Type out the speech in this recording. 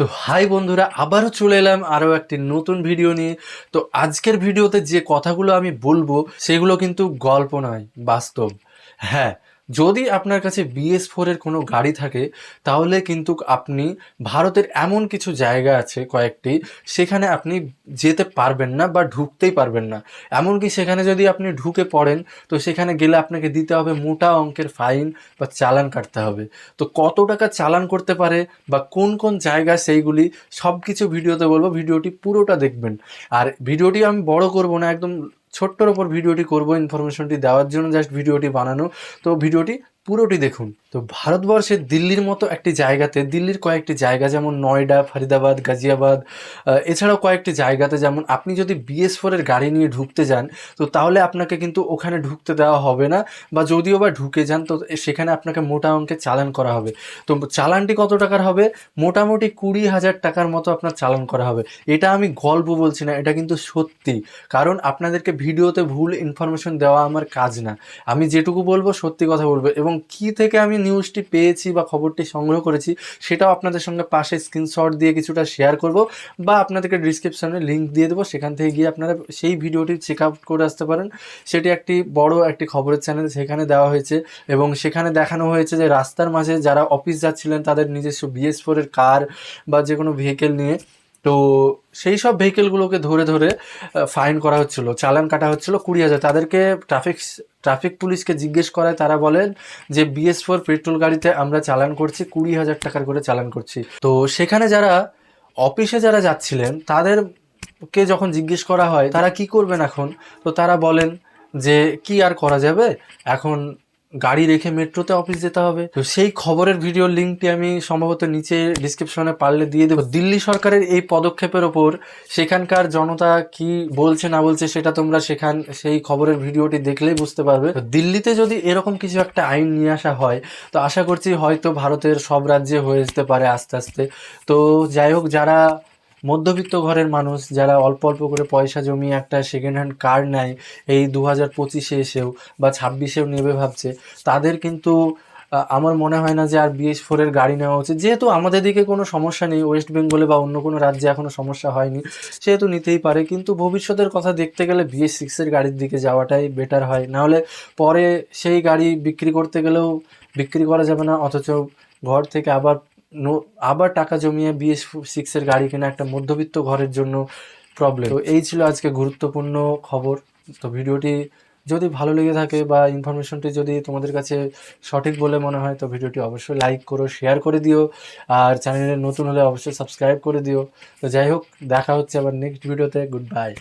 তো হাই বন্ধুরা, আবারও চলে এলাম আরও একটি নতুন ভিডিও নিয়ে। তো আজকের ভিডিওতে যে কথাগুলো আমি বলব, সেগুলো কিন্তু গল্প নয়, বাস্তব। হ্যাঁ যদি আপনার কাছে বিএস ফোরের কোনো গাড়ি থাকে, তাহলে কিন্তু আপনি ভারতের এমন কিছু জায়গা আছে কয়েকটি, সেখানে আপনি যেতে পারবেন না বা ঢুকতেই পারবেন না। এমনকি সেখানে যদি আপনি ঢুকে পড়েন, তো সেখানে গেলে আপনাকে দিতে হবে মোটা অঙ্কের ফাইন বা চালান কাটতে হবে। তো কত টাকা চালান করতে পারে বা কোন কোন জায়গা সেইগুলি সব কিছু ভিডিওতে বলব, ভিডিওটি পুরোটা দেখবেন। আর ভিডিওটি আমি বড় করব না, একদম ছোট্টর ওপর ভিডিওটি করব ইনফরমেশনটি দেওয়ার জন্য জাস্ট ভিডিওটি বানানো। তো ভিডিওটি পুরোটি দেখুন। তো ভারতবর্ষে দিল্লির মতো একটি জায়গাতে, দিল্লির কয়েকটি জায়গা যেমন নয়ডা, ফরিদাবাদ, গাজিয়াবাদ এছাড়াও কয়েকটি জায়গাতে যেমন আপনি যদি বিএস ফোরের গাড়ি নিয়ে ঢুকতে যান, তো তাহলে আপনাকে কিন্তু ওখানে ঢুকতে দেওয়া হবে না, বা যদিও বা ঢুকে যান, তো সেখানে আপনাকে মোটা অঙ্কের চালান করা হবে। তো চালানটি কত টাকার হবে? মোটামুটি কুড়ি হাজার টাকার মতো আপনার চালান করা হবে। এটা আমি গল্প বলছি না, এটা কিন্তু সত্যি। কারণ আপনাদেরকে ভিডিওতে ভুল ইনফরমেশন দেওয়া আমার কাজ না। আমি যেটুকু বলব সত্যি কথা বলব এবং কি থেকে আমি নিউজটি পেয়েছি বা খবরটি সংগ্রহ করেছি সেটাও আপনাদের সঙ্গে পাশে স্ক্রিনশট দিয়ে কিছুটা শেয়ার করব বা আপনাদেরকে ডিসক্রিপশানে লিঙ্ক দিয়ে দেবো। সেখান থেকে গিয়ে আপনারা সেই ভিডিওটি চেক আউট করে আসতে পারেন। সেটি একটি বড় একটি খবরের চ্যানেল সেখানে দেওয়া হয়েছে এবং সেখানে দেখানো হয়েছে যে রাস্তার মাঝে যারা অফিস যাচ্ছিলেন তাদের নিজস্ব বিএস ফোরের কার বা যে কোনো ভেহিকেল নিয়ে। তো সেই সব ভেহিকেলগুলোকে ধরে ধরে ফাইন করা হচ্ছিল, চালান কাটা হচ্ছিল কুড়ি হাজার। তাদেরকে ট্রাফিক ট্রাফিক পুলিশকে জিজ্ঞেস করায় তারা বলেন যে বিএস ফোর পেট্রোল গাড়িতে আমরা চালান করছি, কুড়ি হাজার টাকার করে চালান করছি। তো সেখানে যারা অফিসে যারা যাচ্ছিলেন, তাদেরকে যখন জিজ্ঞেস করা হয়, তারা কি করবেন এখন? তো তারা বলেন যে কি আর করা যাবে? এখন গাড়ি রেখে মেট্রোতে অফিস যেতে হবে। তো সেই খবরের ভিডিও লিঙ্কটি আমি সম্ভবত নিচে ডিসক্রিপশনে পারলে দিয়ে দেবো। দিল্লি সরকারের এই পদক্ষেপের ওপর সেখানকার জনতা কি বলছে, না বলছে, সেটা তোমরা সেখান, সেই খবরের ভিডিওটি দেখলেই বুঝতে পারবে। দিল্লিতে যদি এরকম কিছু একটা আইন নিয়ে আসা হয়, তো আশা করছি হয়তো ভারতের সব রাজ্যে হয়ে যেতে পারে আস্তে আস্তে। তো যাই হোক, যারা মধ্যবিত্ত ঘরের মানুষ যারা অল্প অল্প করে পয়সা জমিয়ে একটা সেকেন্ড হ্যান্ড কার নেয়, এই দু হাজার পঁচিশে এসেও বা ছাব্বিশেও নেবে ভাবছে, তাদের কিন্তু আমার মনে হয় না যে আর বিএস ফোরের গাড়ি নেওয়া উচিত। যেহেতু আমাদের দিকে কোনো সমস্যা নেই, ওয়েস্ট বেঙ্গলে বা অন্য কোনো রাজ্যে এখনও সমস্যা হয়নি, সেহেতু নিতেই পারে, কিন্তু ভবিষ্যতের কথা দেখতে গেলে বিএস সিক্সের গাড়ির দিকে যাওয়াটাই বেটার হয়। নাহলে পরে সেই গাড়ি বিক্রি করতে গেলেও বিক্রি করা যাবে না, অথচ ঘর থেকে আবার আবার টাকা জমিয়ে বিএস সিক্সের গাড়ি কেনা একটা মধ্যবিত্ত ঘরের জন্য প্রবলেম তো এই ছিল আজকে গুরুত্বপূর্ণ খবর। তো ভিডিওটি যদি ভালো লেগে থাকে বা ইনফরমেশনটি যদি তোমাদের কাছে সঠিক বলে মনে হয়, তো ভিডিওটি অবশ্যই লাইক করো শেয়ার করে দিও। আর চ্যানেলে নতুন হলে অবশ্যই সাবস্ক্রাইব করে দিও। তো যাই হোক, দেখা হচ্ছে আবার নেক্সট ভিডিওতে গুড বাই